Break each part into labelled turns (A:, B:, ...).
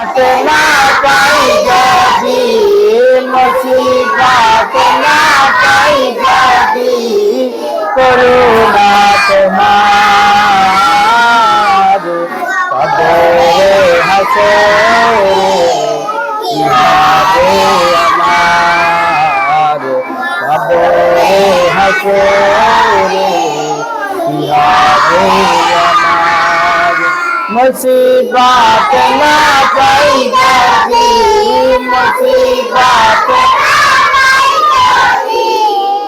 A: না পাই যদি মুসিবত না পাই যদি করুণা তোমার কবরে হাসরে ইহাবে আমার কবরে হাসরে ইহাবে আমার मुसीबत ना कोई कभी मुसीबत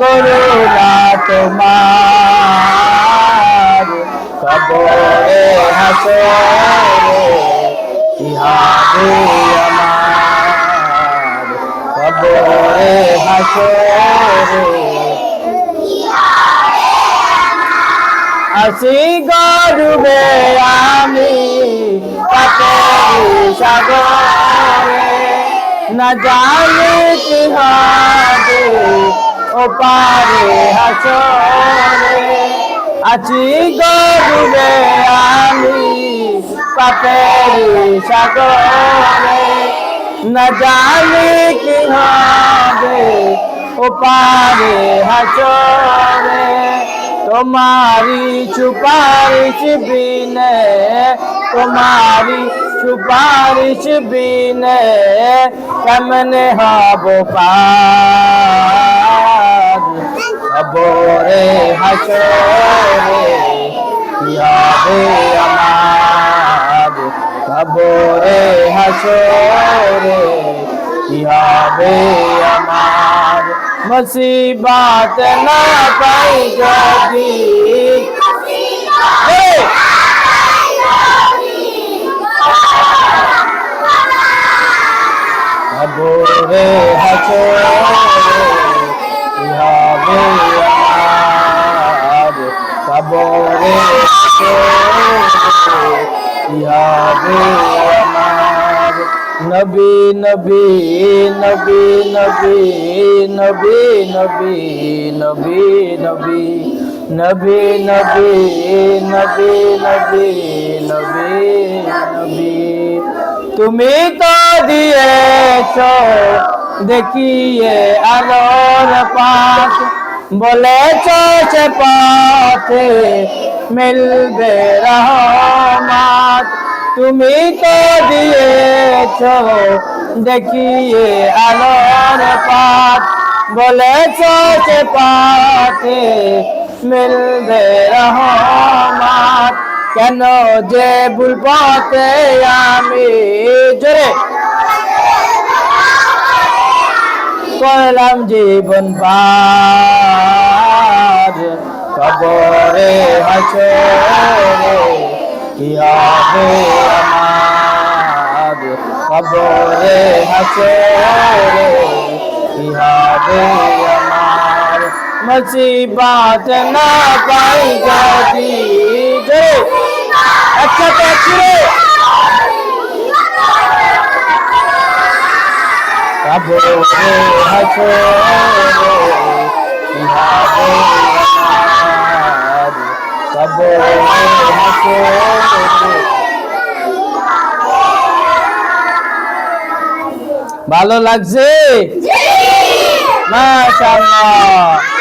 A: करुणा तुम्हार कबोरे हसोरे इहादे अमार कबोरे हसोरे আসি গরুবে আমি পাপের সাগরে। না জানি কি হবে ও পারে হাসরে। আছি গরুবে আমি পাপের সাগরে। না জানি কি হবে ও পারে হাসরে। তোমারি সুপারিশ বিনে, তোমারি সুপারিশ বিনে কেমনে হব পার? খবরে হাসরে, কি হবে আমার? খবরে কি হবে আমার? মুসিবত না পাই যদি ভোরে হাসো ইহাবে আর সবরে হাসো ইহাবে আমার নবী নবী নবী নবী নবী নবী নবী নবী নবী নবী নবী নবী নবী নবী তুমি তো দিয়েছ দেখিয়ে আলোর পাত বলেছ সে পথে মিলবে রহমাত তুমি তো দিয়েছ, দেখিয়ে আলোর পাত। বলেছ সে পথে মিলবে রহমাত। কেন যে ভুল পথে আমি জোরে করলাম জীবন পার। কবরে হাসরে ইয়াহে আমার খবরে হাসরে ইহাবে আমার মুসিবত না পাই যদি রে আচ্ছা তো আছি রে খবরে হাসরে ইহাবে ভালো লাগছে? মাশাআল্লাহ।